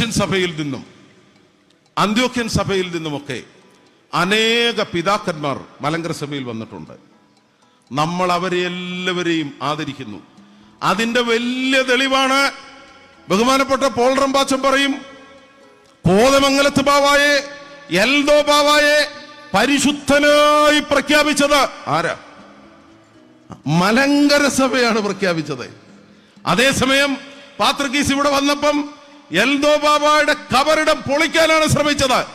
കൊലോഷ്യൻ സഭയിൽ നിന്നും അന്ത്യോക്യൻ സഭയിൽ നിന്നുമൊക്കെ അനേക പിതാക്കന്മാർ മലങ്കര സഭയിൽ വന്നിട്ടുണ്ട്. നമ്മൾ അവരെ എല്ലാവരെയും ആദരിക്കുന്നു. അതിന്റെ വലിയ തെളിവാണ് ബഹുമാനപ്പെട്ട പോൾ റമ്പാച്ചൻ പറയും കോതമംഗലത്ത് ബാവായെ എൽദോ ബാവായെ പരിശുദ്ധനായി പ്രഖ്യാപിച്ചത് ആരാ? മലങ്കര സഭയാണ് പ്രഖ്യാപിച്ചത്. അതേസമയം പാത്രക്കീസ് ഇവിടെ വന്നപ്പം എൽദോ ബാബായുടെ കബറിടം പൊളിക്കാനാണ് ശ്രമിച്ചത്.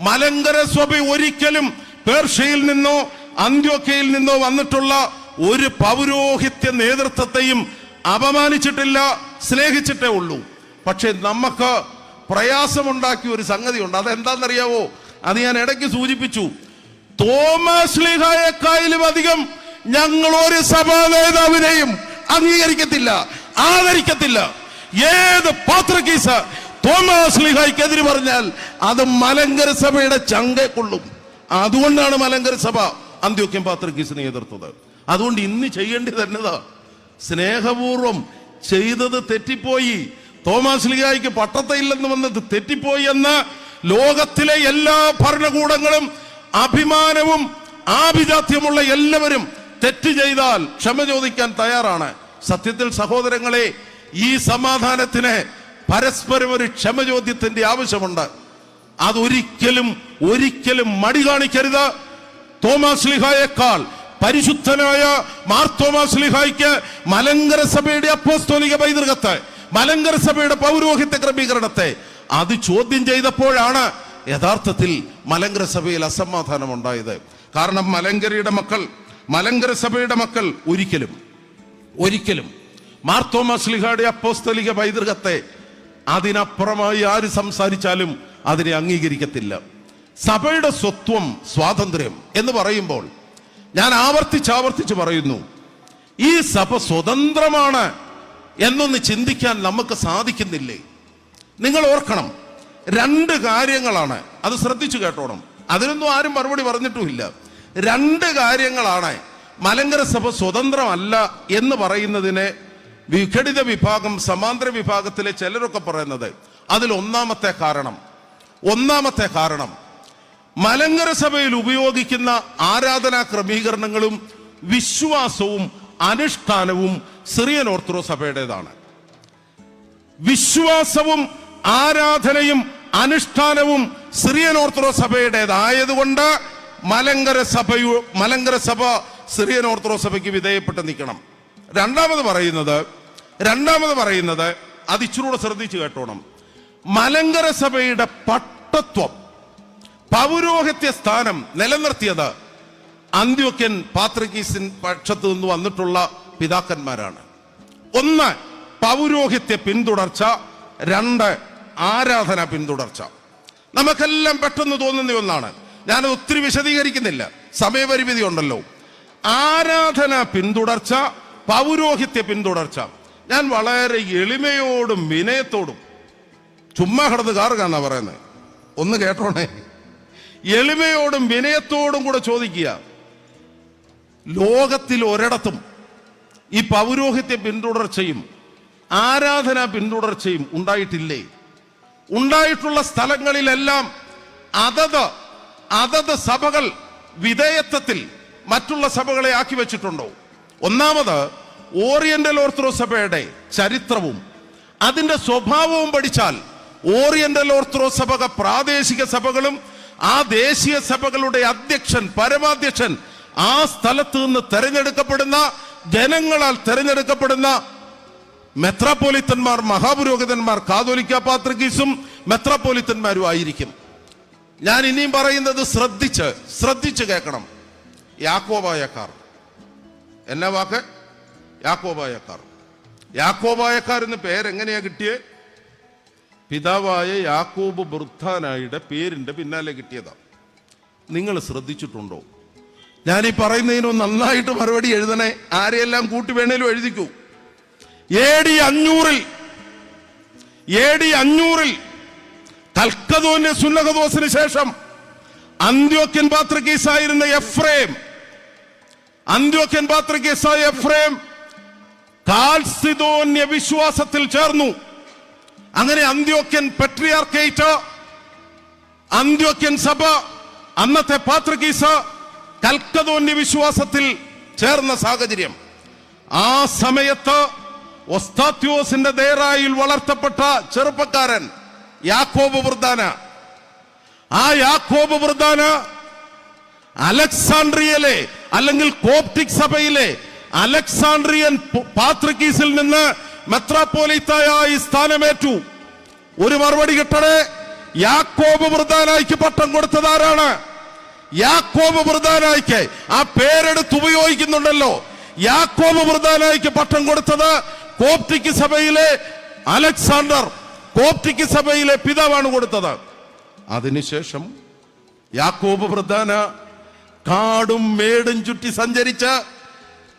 മലങ്കര സഭ ഒരിക്കലും പേർഷ്യയിൽ നിന്നോ അന്ത്യോക്കയിൽ നിന്നോ വന്നിട്ടുള്ള ഒരു പൗരോഹിത്യ നേതൃത്വത്തെയും അപമാനിച്ചിട്ടില്ല സ്നേഹിച്ചിട്ടേ ഉള്ളൂ. പക്ഷെ നമുക്ക് പ്രയാസമുണ്ടാക്കിയ ഒരു സംഗതിയുണ്ട്. അതെന്താണെന്നറിയാവോ? അത് ഞാൻ ഇടയ്ക്ക് സൂചിപ്പിച്ചു. തോമസ് ലീഹായെക്കായാലും അധികം ഞങ്ങൾ ഒരു സഭാ നേതാവിനെയും അംഗീകരിക്കത്തില്ല ആദരിക്കത്തില്ല. ഏത് പാത്രക്കീസ്? തോമസ് ലീഹായ്ക്കെതിരെ പറഞ്ഞാൽ അത് മലങ്കര സഭയുടെ ചങ്കെ കൊള്ളും. അതുകൊണ്ടാണ് മലങ്കര സഭ അന്ത്യോക്യം പാത്രക്കീസിനെ എതിർത്തത്. അതുകൊണ്ട് ഇന്ന് ചെയ്യേണ്ടി തന്നതാ സ്നേഹപൂർവം ചെയ്തത് തെറ്റിപ്പോയി. തോമസ് ലിഗായിക്ക് പട്ടത്തയില്ലെന്ന് വന്നത് തെറ്റിപ്പോയി എന്ന് ലോകത്തിലെ എല്ലാ ഭരണകൂടങ്ങളും അഭിമാനവും ആഭിജാത്യമുള്ള എല്ലാവരും തെറ്റ് ചെയ്താൽ ക്ഷമ ചോദിക്കാൻ തയ്യാറാണ്. സത്യത്തിൽ സഹോദരങ്ങളെ ഈ സമാധാനത്തിന് പരസ്പരം ഒരു ക്ഷമ ചോദ്യത്തിന്റെ ആവശ്യമുണ്ട്. അതൊരിക്കലും ഒരിക്കലും മടി കാണിക്കരുത്. തോമസ് ലിഹായേക്കാൾ പരിശുദ്ധനായ മാർ തോമസ് ലിഹായ്ക്ക് മലങ്കര സഭയുടെ അപ്പോസ്തോലിക പൈതൃകത്തെ മലങ്കര സഭയുടെ പൗരോഹിത്യ ക്രമീകരണത്തെ അത് ചോദ്യം ചെയ്തപ്പോഴാണ് യഥാർത്ഥത്തിൽ മലങ്കര സഭയിൽ അസമാധാനം ഉണ്ടായത് കാരണം മലങ്കരയുടെ മക്കൾ മലങ്കര സഭയുടെ മക്കൾ ഒരിക്കലും ഒരിക്കലും മാർ തോമസ് ലിഹായുടെ അപ്പോസ്തലിക പൈതൃകത്തെ അതിനപ്പുറമായി ആര് സംസാരിച്ചാലും അതിനെ അംഗീകരിക്കത്തില്ല. സഭയുടെ സ്വത്വം സ്വാതന്ത്ര്യം എന്ന് പറയുമ്പോൾ ഞാൻ ആവർത്തിച്ചാവർത്തിച്ച് ആവർത്തിച്ച് പറയുന്നു ഈ സഭ സ്വതന്ത്രമാണ് എന്നൊന്ന് ചിന്തിക്കാൻ നമുക്ക് സാധിക്കുന്നില്ലേ? നിങ്ങൾ ഓർക്കണം രണ്ട് കാര്യങ്ങളാണ് അത് ശ്രദ്ധിച്ചു കേട്ടോണം. അതിനൊന്നും ആരും മറുപടി പറഞ്ഞിട്ടുമില്ല. രണ്ട് കാര്യങ്ങളാണ് മലങ്കര സഭ സ്വതന്ത്രമല്ല എന്ന് പറയുന്നതിനെ വിഘടിത വിഭാഗം സമാന്തര വിഭാഗത്തിലെ ചിലരൊക്കെ പറയുന്നത് അതിൽ ഒന്നാമത്തെ കാരണം ഒന്നാമത്തെ കാരണം മലങ്കര സഭയിൽ ഉപയോഗിക്കുന്ന ആരാധനാ ക്രമീകരണങ്ങളും വിശ്വാസവും അനുഷ്ഠാനവും സിറിയൻ ഓർത്തഡോക്സ് സഭയുടേതാണ്. വിശ്വാസവും ആരാധനയും അനുഷ്ഠാനവും സിറിയൻ ഓർത്തഡോക്സ് സഭയുടേതായതുകൊണ്ട് മലങ്കര സഭയു മലങ്കര സഭ സിറിയൻ ഓർത്തഡോക്സ് സഭയ്ക്ക് വിധേയപ്പെട്ട് നിൽക്കണം. രണ്ടാമത് പറയുന്നത് രണ്ടാമത് പറയുന്നത് അത് ഇച്ചിരൂടെ ശ്രദ്ധിച്ചു കേട്ടോണം. മലങ്കര സഭയുടെ പട്ടത്വം പൗരോഹിത്യ സ്ഥാനം നിലനിർത്തിയത് അന്ത്യോക്യൻ പാത്രകീസിൻ പക്ഷത്ത് നിന്ന് വന്നിട്ടുള്ള പിതാക്കന്മാരാണ്. ഒന്ന് പൗരോഹിത്യ പിന്തുടർച്ച രണ്ട് ആരാധന പിന്തുടർച്ച. നമുക്കെല്ലാം പെട്ടെന്ന് തോന്നുന്ന ഒന്നാണ്. ഞാൻ ഒത്തിരി വിശദീകരിക്കുന്നില്ല. സമയപരിമിതി ഉണ്ടല്ലോ. ആരാധന പിന്തുടർച്ച പൗരോഹിത്യ പിന്തുടർച്ച. ഞാൻ വളരെ എളിമയോടും വിനയത്തോടും ചുമ്മാ കിടന്ന് കാറുകാന്നാ പറയുന്നത് ഒന്ന് കേട്ടോണേ. എളിമയോടും വിനയത്തോടും കൂടെ ചോദിക്കുക. ലോകത്തിൽ ഒരിടത്തും ഈ പൗരോഹിത്യ പിന്തുടർച്ചയും ആരാധന പിന്തുടർച്ചയും ഉണ്ടായിട്ടില്ലേ? ഉണ്ടായിട്ടുള്ള സ്ഥലങ്ങളിലെല്ലാം അതത് അതത് സഭകൾ വിധേയത്വത്തിൽ മറ്റുള്ള സഭകളെ ആക്കി വെച്ചിട്ടുണ്ടോ? ഒന്നാമത് ഓറിയന്റൽ ഓർത്തഡോക്സ് സഭയുടെ ചരിത്രവും അതിന്റെ സ്വഭാവവും പഠിച്ചാൽ ഓറിയന്റൽ ഓർത്തഡോക്സ് സഭക പ്രാദേശിക സഭകളും ആ ദേശീയ സഭകളുടെ അധ്യക്ഷൻ പരമാധ്യക്ഷൻ ആ സ്ഥലത്ത് നിന്ന് തെരഞ്ഞെടുക്കപ്പെടുന്ന ജനങ്ങളാൽ തെരഞ്ഞെടുക്കപ്പെടുന്ന മെത്രാപ്പോലിത്തന്മാർ മഹാപുരോഹിതന്മാർ കാതോലിക്ക പാത്രികീസും മെത്രാപ്പോലിത്തന്മാരും ആയിരിക്കും. ഞാൻ ഇനിയും പറയുന്നത് ശ്രദ്ധിച്ച് ശ്രദ്ധിച്ച് കേൾക്കണം. യാക്കോബായക്കാർ എന്നാ വാക്ക്? യാക്കോബായക്കാർ യാക്കോബായക്കാർ എന്ന് പേരെങ്ങനെയാ കിട്ടിയേ? പിതാവായ യാക്കോബ് ബുർധാനായുടെ പേരിന്റെ പിന്നാലെ കിട്ടിയതാ. നിങ്ങൾ ശ്രദ്ധിച്ചിട്ടുണ്ടോ? ഈ പറയുന്നതിന് നന്നായിട്ട് മറുപടി എഴുതണേ. ആരെയെല്ലാം കൂട്ടി വേണേലും എഴുതിക്കൂ. എ ഡി അഞ്ഞൂറിൽ എ ഡി അഞ്ഞൂറിൽ കൽക്കതോന്റെ സുന്നഹദോസിന് ശേഷം അന്ത്യോക്യൻ പാത്രക്കേസായിരുന്ന എഫ്രേം അന്ത്യോക്യൻ പാത്രക്കേസായ എഫ്രേം കാൽസിദോന്യ വിശ്വാസത്തിൽ ചേർന്നു. അങ്ങനെ അന്ത്യോക്യൻ പെട്രിയാർക്കേറ്റ് അന്ത്യോക്യൻ സഭ അന്നത്തെ പാത്രകീസ് കൽക്കതോന്യ വിശ്വാസത്തിൽ ചേർന്ന സാഹചര്യം. ആ സമയത്ത് ഒസ്താത്യോസിന്റെ ദേറായിൽ വളർത്തപ്പെട്ട ചെറുപ്പക്കാരൻ യാക്കോബ് വൃദ്ധാന ആ യാക്കോബ് വൃദ്ധാന അലക്സാണ്ട്രിയയിലെ അല്ലെങ്കിൽ കോപ്റ്റിക് സഭയിലെ അലക്സാണ്ട്രിയൻ പാത്രക്കീസിൽ നിന്ന് മെത്രാപ്പോലിത്തായി സ്ഥാനമേറ്റു. ഒരു മറുപടി കിട്ടണേ. യാക്കോബ് വൃദ്ധാനായിക്ക് പട്ടം കൊടുത്തത് ആരാണ് യാക്കോബ് വൃദ്ധാനായിക്ക് ആ പേരെടുത്ത് ഉപയോഗിക്കുന്നുണ്ടല്ലോ. യാക്കോബ് വൃദ്ധാനായിക്ക് പട്ടം കൊടുത്തത് കോപ്റ്റിക് സഭയിലെ അലക്സാണ്ടർ കോപ്റ്റിക് സഭയിലെ പിതാവാണ് കൊടുത്തത്. അതിനുശേഷം യാക്കോബ് വൃദ്ധാന കാടും മേടും ചുറ്റി സഞ്ചരിച്ച്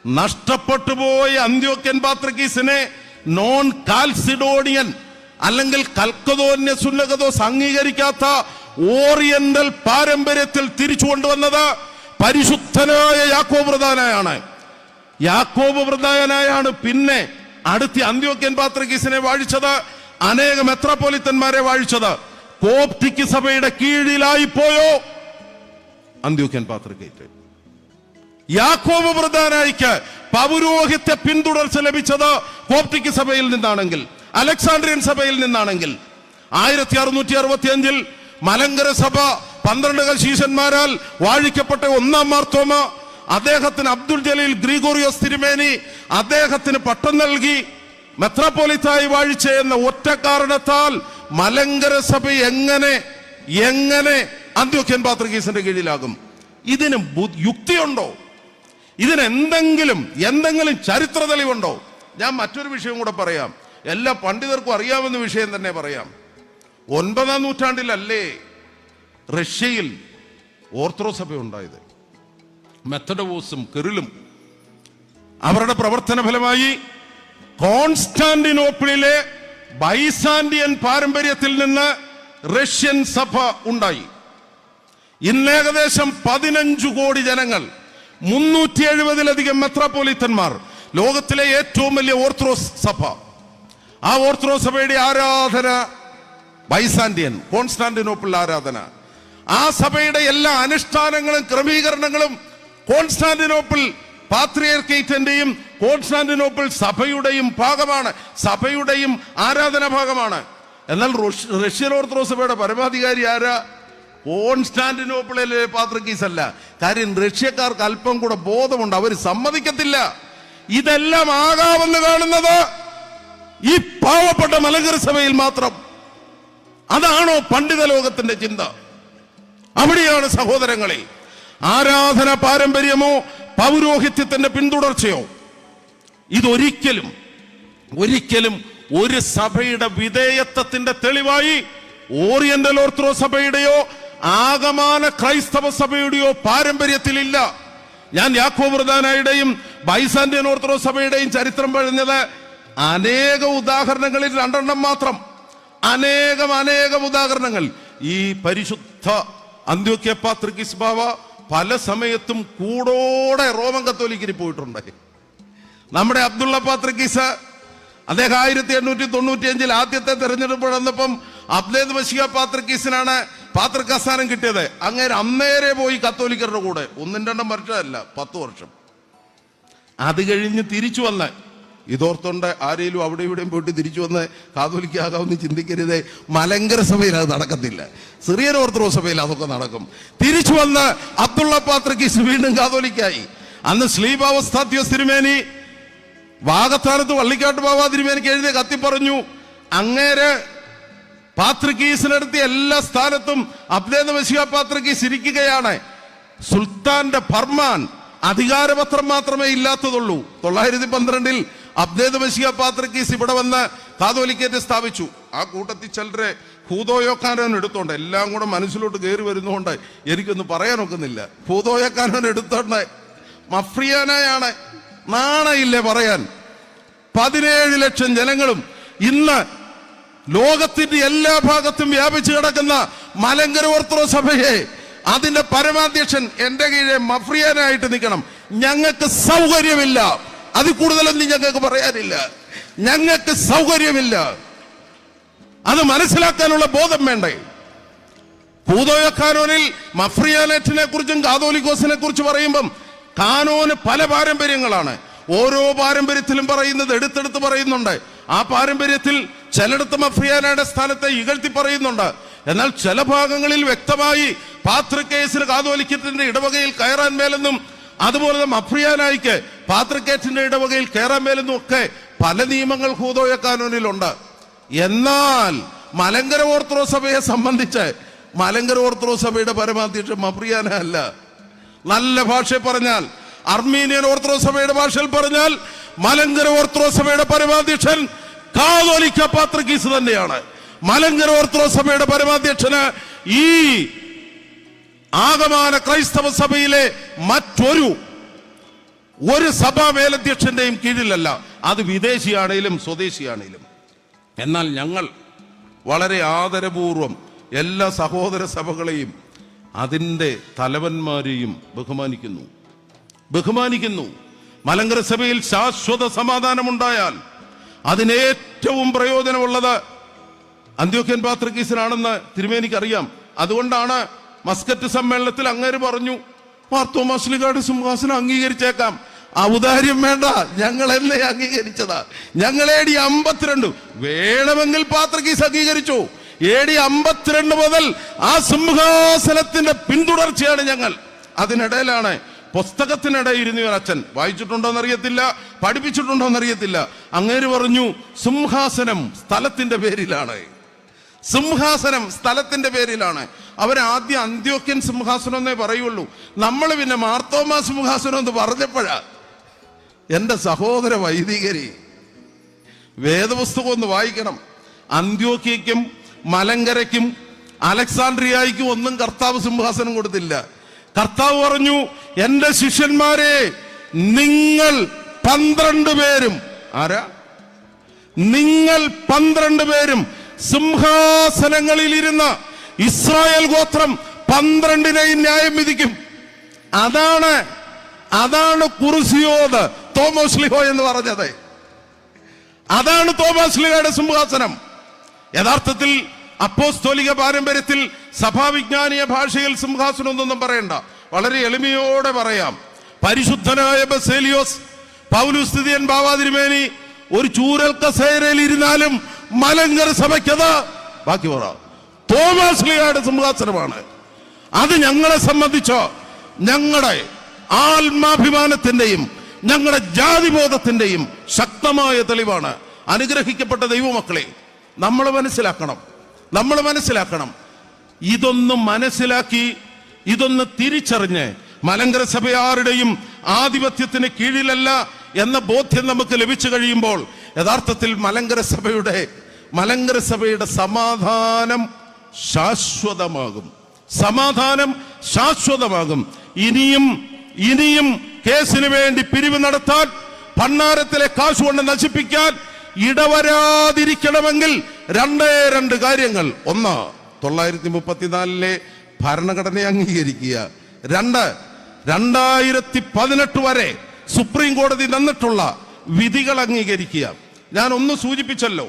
നഷ്ടപ്പെട്ടു പോയ അന്ത്യോക്യൻ പാത്രക്കീസിനെ നോൺ കാൽസിഡോണിയൻ അല്ലെങ്കിൽ കൽക്കതോന്യ സുന്നകതോസ് അംഗീകരിക്കാത്ത ഓറിയന്റൽ പാരമ്പര്യത്തിൽ തിരിച്ചു കൊണ്ടുവന്നത് പരിശുദ്ധനായ യാക്കോബ് പ്രധാനായാണ്. യാക്കോബ് പ്രധാനായാണ് പിന്നെ അടുത്ത അന്ത്യോക്യൻ പാത്രക്കീസിനെ വാഴിച്ചത് അനേകം മെത്രാപ്പോലിത്തന്മാരെ വാഴിച്ചത്. കോപ്തിക്ക് സഭയുടെ കീഴിലായി പോയോ? അന്ത്യോക്യൻ പാത്രക്കേറ്റ്. യാക്കോബ് പ്രധാനായിക്ക് പൗരോഹിത്യ പിന്തുടർച്ച ലഭിച്ചത് കോപ്റ്റിക് സഭയിൽ നിന്നാണെങ്കിൽ അലക്സാണ്ട്രിയൻ സഭയിൽ നിന്നാണെങ്കിൽ. ആയിരത്തി അറുന്നൂറ്റി അറുപത്തി അഞ്ചിൽ മലങ്കര സഭ പന്ത്രണ്ട് കൽശീശന്മാരാൽ വാഴിക്കപ്പെട്ട ഒന്നാം മാർത്തോമ അദ്ദേഹത്തിന് അബ്ദുൽ ജലീൽ ഗ്രിഗോറിയോസ് തിരുമേനി അദ്ദേഹത്തിന് പട്ടം നൽകി. മെത്രാപ്പോലിത്തായി വാഴിച്ച എന്ന ഒറ്റ കാരണത്താൽ മലങ്കര സഭ എങ്ങനെ എങ്ങനെ അന്ത്യോക്യൻ പാത്രകീസിന്റെ കീഴിലാകും? ഇതിന് യുക്തിയുണ്ടോ? ഇതിന് എന്തെങ്കിലും ചരിത്ര തെളിവുണ്ടോ? ഞാൻ മറ്റൊരു വിഷയം കൂടെ പറയാം. എല്ലാ പണ്ഡിതർക്കും അറിയാവുന്ന വിഷയം തന്നെ പറയാം. ഒൻപതാം നൂറ്റാണ്ടിലല്ലേ റഷ്യയിൽ ഓർത്തഡോക്സ് സഭ ഉണ്ടായത്. മെത്തഡവോസും കെറിലും. അവരുടെ പ്രവർത്തന ഫലമായി കോൺസ്റ്റാന്റിനോപ്പിളിലെ ബൈസാന്റിയൻ പാരമ്പര്യത്തിൽ നിന്ന് റഷ്യൻ സഭ ഉണ്ടായി. ഇന്ന് ഏകദേശം പതിനഞ്ചു കോടി ജനങ്ങൾ മുന്നൂറ്റി എഴുപതിലധികം മെത്രാപോലീത്തന്മാർ ലോകത്തിലെ ഏറ്റവും വലിയ ഓർത്തഡോക്സ് സഭ. ആ ഓർത്തഡോക്സ് സഭയുടെ ആരാധന ബൈസാന്റിയൻ കോൺസ്റ്റാന്റിനോപ്പിൾ ആരാധന. ആ സഭയുടെ എല്ലാ അനുഷ്ഠാനങ്ങളും ക്രമീകരണങ്ങളും കോൺസ്റ്റാന്റിനോപ്പിൾ പാത്രിയർക്കേറ്റന്റെയും കോൺസ്റ്റാന്റിനോപ്പിൾ സഭയുടെയും ഭാഗമാണ് സഭയുടെയും ആരാധന ഭാഗമാണ്. എന്നാൽ റഷ്യൻ ഓർത്തഡോക്സ് സഭയുടെ പരമാധികാരി ആരാ? കോൺസ്റ്റാന്റിനോപ്പിളിലെ പാത്രക്കീസ് അല്ല കാര്യം റഷ്യക്കാർക്ക് അല്പം കൂടെ ബോധമുണ്ട് അവർ സമ്മതിക്കത്തില്ല. ഇതെല്ലാം ആകാമെന്ന് കാണുന്നത് ഈ പാവപ്പെട്ട മലങ്കര സഭയിൽ മാത്രം. അതാണോ പണ്ഡിത ലോകത്തിന്റെ ചിന്ത? അവിടെയാണ് സഹോദരങ്ങളെ ആരാധന പാരമ്പര്യമോ പൗരോഹിത്യത്തിന്റെ പിന്തുടർച്ചയോ? ഇതൊരിക്കലും ഒരിക്കലും ഒരു സഭയുടെ വിധേയത്വത്തിന്റെ തെളിവായി ഓറിയന്റൽ ഓർത്തഡോക്സ് സഭയുടെയോ ആഗമാന ക്രൈസ്തവ സഭയുടെയോ പാരമ്പര്യത്തിലില്ല. ഞാൻ യാക്കോ പ്രധാനായുടെയും ബൈസാന്റിയൻ ഓർത്തഡോക്സ് സഭയുടെയും ചരിത്രം പറഞ്ഞത് അനേക ഉദാഹരണങ്ങളിൽ രണ്ടെണ്ണം മാത്രം. അനേകം അനേകം ഉദാഹരണങ്ങൾ. ഈ പരിശുദ്ധ അന്ത്യോക്യ പാത്രികിസ് പല സമയത്തും കൂടോടെ റോമൻ കത്തോലിക്കിന് പോയിട്ടുണ്ട്. നമ്മുടെ അബ്ദുള്ള പാത്രക്കീസ് അദ്ദേഹം ആയിരത്തി എണ്ണൂറ്റി തൊണ്ണൂറ്റി അഞ്ചിൽ ആദ്യത്തെ തെരഞ്ഞെടുപ്പ് നടന്നപ്പം അബ്ദേദ് ബഷിക പാത്രക്കീസിനാണ് പാത്രക്കാസ്ഥാനം കിട്ടിയത്. അങ്ങേര് അന്നേരെ പോയി കത്തോലിക്കരുടെ കൂടെ. ഒന്നും രണ്ടും വർഷമല്ല പത്ത് വർഷം. അത് കഴിഞ്ഞ് തിരിച്ചു വന്ന് ഇതോർത്തോണ്ട് ആരെയും അവിടെ ഇവിടെയും പോയിട്ട് തിരിച്ചു വന്ന് കാതോലിക്കാകാമെന്ന് ചിന്തിക്കരുത്. മലങ്കര സഭയിൽ അത് നടക്കത്തില്ല. സിറിയൻ ഓർത്തഡോക്സ് സഭയിൽ അതൊക്കെ നടക്കും. തിരിച്ചു വന്ന് അബ്ദുള്ള പാത്രക്ക് വീണ്ടും കാതോലിക്കായി. അന്ന് സ്ലീപാവസ്ഥാത്യോസ് തിരുമേനി വാഗത്താനത്ത് വള്ളിക്കാട്ട് ബാബാ തിരുമേനിക്ക് എഴുതിയ കത്തി പറഞ്ഞു അങ്ങേര് പാത്രികീസിനടുത്ത് എല്ലാ സ്ഥാനത്തും അബ്ദേദ് മസിഹ പാത്രികീസ് ഇരിക്കുകയാണ്. സുൽത്താന്റെ ഫർമാൻ അധികാരപത്രം മാത്രമേ ഇല്ലാത്തതുള്ളൂ. തൊള്ളായിരത്തി പന്ത്രണ്ടിൽ അബ്ദേദ് മസിഹ പാത്രികീസ് ഇവിടെ വന്ന് കാതോലിക്കേറ്റ് സ്ഥാപിച്ചു. ആ കൂട്ടത്തിൽ ചിലരെ ഭൂതോയോക്കാനോൻ എടുത്തോണ്ട് എല്ലാം കൂടെ മനസ്സിലോട്ട് കയറി വരുന്നതുകൊണ്ട് എനിക്കൊന്നും പറയാൻ ഒക്കുന്നില്ല ഭൂതോയോക്കാനോൻ എടുത്തോണ്ട് മഫ്രിയാനായാണ്. നാണയില്ലേ പറയാൻ? പതിനേഴ് ലക്ഷം ജനങ്ങളും ഇന്ന് ലോകത്തിന്റെ എല്ലാ ഭാഗത്തും വ്യാപിച്ചു കിടക്കുന്ന മലങ്കര ഓർത്തഡോക്സ് സഭയെ അതിന്റെ പരമാധ്യക്ഷൻ എന്റെ കീഴെ മഫ്രിയാനായിട്ട് നിൽക്കണം. ഞങ്ങൾക്ക് സൗകര്യമില്ല. അതിൽ കൂടുതലൊന്നും ഞങ്ങൾക്ക് പറയാനില്ല. ഞങ്ങൾക്ക് സൗകര്യമില്ല. അത് മനസ്സിലാക്കാനുള്ള ബോധം വേണ്ടേ? പൂതോയ കാനോനിൽ മഫ്രിയാനറ്റിനെ കുറിച്ചും കാതോലിക്കോസിനെ കുറിച്ച് പറയുമ്പം കാനോന് പല പാരമ്പര്യങ്ങളാണ്. ഓരോ പാരമ്പര്യത്തിലും പറയുന്നത് എടുത്തെടുത്ത് പറയുന്നുണ്ട്. ആ പാരമ്പര്യത്തിൽ ചിലയിടത്ത് മഫിയാനയുടെ സ്ഥാനത്തെ ഇകഴ്ത്തി പറയുന്നുണ്ട്. എന്നാൽ ചില ഭാഗങ്ങളിൽ വ്യക്തമായി പാത്രക്കേസിന് കാതോലിക്കത്തിന്റെ ഇടവകയിൽ കയറാൻ മേലെന്നും അതുപോലെ തന്നെ മഫ്രിയാനായിക്ക് പാത്രക്കേറ്റിന്റെ ഇടവകയിൽ കയറാൻ മേലെന്നും ഒക്കെ പല നിയമങ്ങൾ ഹൂതോയ കാനോനിലുണ്ട്. എന്നാൽ മലങ്കര ഓർത്തഡോക്സ് സഭയെ സംബന്ധിച്ച് മലങ്കര ഓർത്തഡോക്സ് സഭയുടെ പരമാധ്യക്ഷൻ മഫ്രിയാന അല്ല. നല്ല ഭാഷയിൽ പറഞ്ഞാൽ അർമീനിയൻ ഓർത്തഡോക്സ് സഭയുടെ ഭാഷയിൽ പറഞ്ഞാൽ മലങ്കര ഓർത്തഡോക്സ് സഭയുടെ പരമാധ്യക്ഷൻ കാതോലിക്ക പാത്രക്കീസ് തന്നെയാണ്. മലങ്കര ഓർത്തഡോക്സ് സഭയുടെ പരമാധ്യക്ഷന് ഈ ആഗമാന ക്രൈസ്തവ സഭയിലെ മറ്റൊരു ഒരു സഭാ മേലധ്യക്ഷന്റെയും കീഴിലല്ല. അത് വിദേശിയാണേലും സ്വദേശിയാണേലും. എന്നാൽ ഞങ്ങൾ വളരെ ആദരപൂർവം എല്ലാ സഹോദര സഭകളെയും അതിന്റെ തലവന്മാരെയും ബഹുമാനിക്കുന്നു. ബഹുമാനിക്കുന്നു. മലങ്കര സഭയിൽ ശാശ്വത സമാധാനമുണ്ടായാൽ അതിനേറ്റവും പ്രയോജനമുള്ളത് അന്ത്യോക്യൻ പാത്രക്കീസിനാണെന്ന് തിരുമേനിക്കറിയാം. അതുകൊണ്ടാണ് മസ്കറ്റ് സമ്മേളനത്തിൽ അങ്ങേര് പറഞ്ഞു മാർത്തോമാസ്ലികാട് സിംഹാസനം അംഗീകരിച്ചേക്കാം. ഔദാര്യം വേണ്ട ഞങ്ങൾ എന്നെ അംഗീകരിച്ചതാ. ഞങ്ങൾ എ ഡി അമ്പത്തിരണ്ട് വേണമെങ്കിൽ പാത്രക്കീസ് അംഗീകരിച്ചു. എ ഡി അമ്പത്തിരണ്ട് മുതൽ ആ സിംഹാസനത്തിന്റെ പിന്തുടർച്ചയാണ് ഞങ്ങൾ. അതിനിടയിലാണ് ഒരു അച്ഛൻ. വായിച്ചിട്ടുണ്ടോ അറിയത്തില്ല പഠിപ്പിച്ചിട്ടുണ്ടോ അറിയത്തില്ല അങ്ങേര് പറഞ്ഞു സിംഹാസനം സ്ഥലത്തിന്റെ പേരിലാണ്. സിംഹാസനം സ്ഥലത്തിന്റെ പേരിലാണ്. അവരാദ്യം അന്ത്യോക്യൻ സിംഹാസനം എന്നേ പറയുള്ളൂ. നമ്മൾ പിന്നെ മാർത്തോമാ സിംഹാസനം എന്ന് പറഞ്ഞപ്പോഴാ എന്റെ സഹോദര വൈദികരി വേദപുസ്തകം ഒന്ന് വായിക്കണം. അന്ത്യോക്യയ്ക്കും മലങ്കരയ്ക്കും അലക്സാണ്ട്രിയായിക്കും ഒന്നും കർത്താവ് സിംഹാസനം കൊടുത്തില്ല. കർത്താവ് പറഞ്ഞു എന്റെ ശിഷ്യന്മാരെ നിങ്ങൾ പന്ത്രണ്ട് പേരും. ആരാ? നിങ്ങൾ പന്ത്രണ്ട് പേരും സിംഹാസനങ്ങളിൽ ഇരുന്ന ഇസ്രായേൽ ഗോത്രം പന്ത്രണ്ടിനെയും ന്യായം വിധിക്കും. അതാണ് അതാണ് കുറുസിയോത് തോമസ് ലിഹോ എന്ന് പറഞ്ഞത്. അതാണ് തോമസ് ലിഹോയുടെ സിംഹാസനം. യഥാർത്ഥത്തിൽ അപ്പോസ്തോലിക പാരമ്പര്യത്തിൽ സഭാവിജ്ഞാനീയ ഭാഷയിൽ സിംഹാസനം എന്നൊന്നും പറയണ്ട. വളരെ എളിമയോടെ പറയാം. പരിശുദ്ധനായ ബസേലിയോസ് പൗലുസ്ഥിതിയൻ ബാവാതിരുമേനി ഒരു ചൂരൽ കസേരയിൽ ഇരുന്നാലും മലങ്കര സഭയ്ക്കത് ബാക്കി പറ. തോമസ് ലിയുടെ സിംഹാസനമാണ്. അത് ഞങ്ങളെ സംബന്ധിച്ചോ ഞങ്ങളുടെ ആത്മാഭിമാനത്തിന്റെയും ഞങ്ങളുടെ ജാതിബോധത്തിന്റെയും ശക്തമായ തെളിവാണ് അനുഗ്രഹിക്കപ്പെട്ട ദൈവമക്കളെ നമ്മൾ മനസ്സിലാക്കണം. നമ്മൾ മനസ്സിലാക്കണം. ഇതൊന്നും മനസ്സിലാക്കി ഇതൊന്ന് തിരിച്ചറിഞ്ഞ്. മലങ്കര സഭയാരുടെയും ആധിപത്യത്തിന് കീഴിലല്ല എന്ന ബോധ്യം നമുക്ക് ലഭിച്ചു കഴിയുമ്പോൾ യഥാർത്ഥത്തിൽ മലങ്കര സഭയുടെ മലങ്കര സഭയുടെ സമാധാനം ശാശ്വതമാകും. സമാധാനം ശാശ്വതമാകും. ഇനിയും ഇനിയും കേസിന് വേണ്ടി പിരിവ് നടത്താൻ ഭണ്ണാരത്തിലെ കാശ് കൊണ്ട് നശിപ്പിക്കാൻ ഇടവരാതിരിക്കണമെങ്കിൽ രണ്ടേ രണ്ട് കാര്യങ്ങൾ. ഒന്ന് തൊള്ളായിരത്തി മുപ്പത്തിനാലിലെ ഭരണഘടനയെ അംഗീകരിക്കുക. രണ്ട് രണ്ടായിരത്തി പതിനെട്ട് വരെ സുപ്രീം കോടതി തന്നിട്ടുള്ള വിധികൾ അംഗീകരിക്കുക. ഞാൻ ഒന്ന് സൂചിപ്പിച്ചല്ലോ.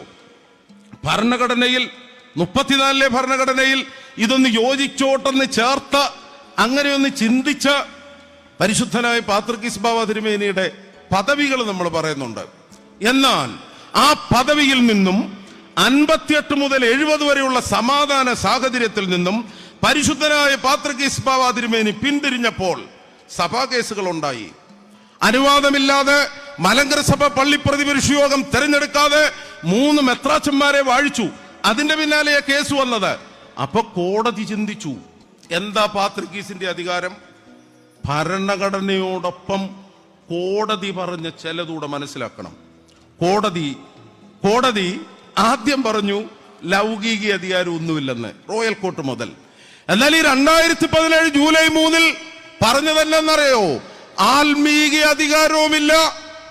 ഭരണഘടനയിൽ മുപ്പത്തിനാലിലെ ഭരണഘടനയിൽ ഇതൊന്ന് യോജിച്ചോട്ടെന്ന് ചേർത്ത് അങ്ങനെ ഒന്ന് ചിന്തിച്ച പരിശുദ്ധനായ പാത്രക്കിസ് ബാബ തിരുമേനിയുടെ പദവികൾ നമ്മൾ പറയുന്നുണ്ട്. എന്നാൽ ആ പദവിയിൽ നിന്നും അൻപത്തിയെട്ട് മുതൽ എഴുപത് വരെയുള്ള സമാധാന സാഹചര്യത്തിൽ നിന്നും പരിശുദ്ധനായ പാത്രകേസ് ബാബ തിരുമേനി പിന്തിരിഞ്ഞപ്പോൾ സഭാ കേസുകൾ ഉണ്ടായി. അനുവാദമില്ലാതെ മലങ്കര സഭ പള്ളി പ്രതിപക്ഷ യോഗം തെരഞ്ഞെടുക്കാതെ മൂന്ന് മെത്രാച്ചന്മാരെ വാഴിച്ചു. അതിന്റെ പിന്നാലെ കേസ് വന്നത്. അപ്പൊ കോടതി ചിന്തിച്ചു എന്താ പാത്രികീസിന്റെ അധികാരം? ഭരണഘടനയോടൊപ്പം കോടതി പറഞ്ഞ ചിലതൂടെ മനസ്സിലാക്കണം. കോടതി കോടതി ആദ്യം പറഞ്ഞു ലൗകിക അധികാരം ഒന്നുമില്ലെന്ന് റോയൽ കോർട്ട് മുതൽ. എന്നാൽ ഈ രണ്ടായിരത്തി പതിനേഴ് ജൂലൈ മൂന്നിൽ പറഞ്ഞതെന്നറിയോ ആത്മീക അധികാരവുമില്ല.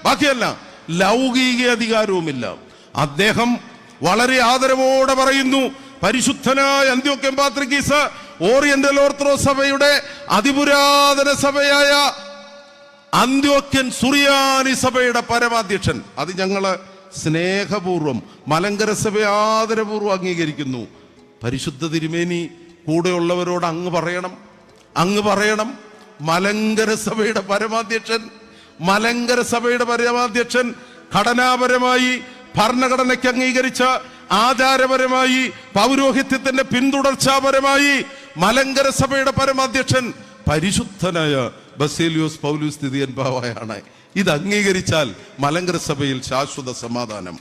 ബാക്കിയല്ല ലൗകിക അധികാരവുമില്ല. അദ്ദേഹം വളരെ ആദരവോടെ പറയുന്നു പരിശുദ്ധനായ അന്ത്യോക്യം പാത്രികീസ് ഓറിയന്റൽ ഓർത്തഡോക്സ് സഭയുടെ അതിപുരാതന സഭയായ അന്ത്യോക്യൻ സുറിയാനി സഭയുടെ പരമാധ്യക്ഷൻ. അത് ഞങ്ങൾ സ്നേഹപൂർവം മലങ്കര സഭ ആദരപൂർവം അംഗീകരിക്കുന്നു. പരിശുദ്ധ തിരുമേനി കൂടെയുള്ളവരോട് അങ്ങ് പറയണം അങ്ങ് പറയണം. മലങ്കര സഭയുടെ പരമാധ്യക്ഷൻ മലങ്കര സഭയുടെ പരമാധ്യക്ഷൻ ഘടനാപരമായി ഭരണഘടനയ്ക്ക് അംഗീകരിച്ച ആചാരപരമായി പൗരോഹിത്യത്തിന്റെ പിന്തുടർച്ചാപരമായി മലങ്കര സഭയുടെ പരമാധ്യക്ഷൻ പരിശുദ്ധനായ ബസേലിയോസ് പൗലൂസ് സ്ഥിതിയൻ ബാവയാണ്. ഇത് അംഗീകരിച്ചാൽ മലങ്കര സഭയിൽ ശാശ്വത സമാധാനം.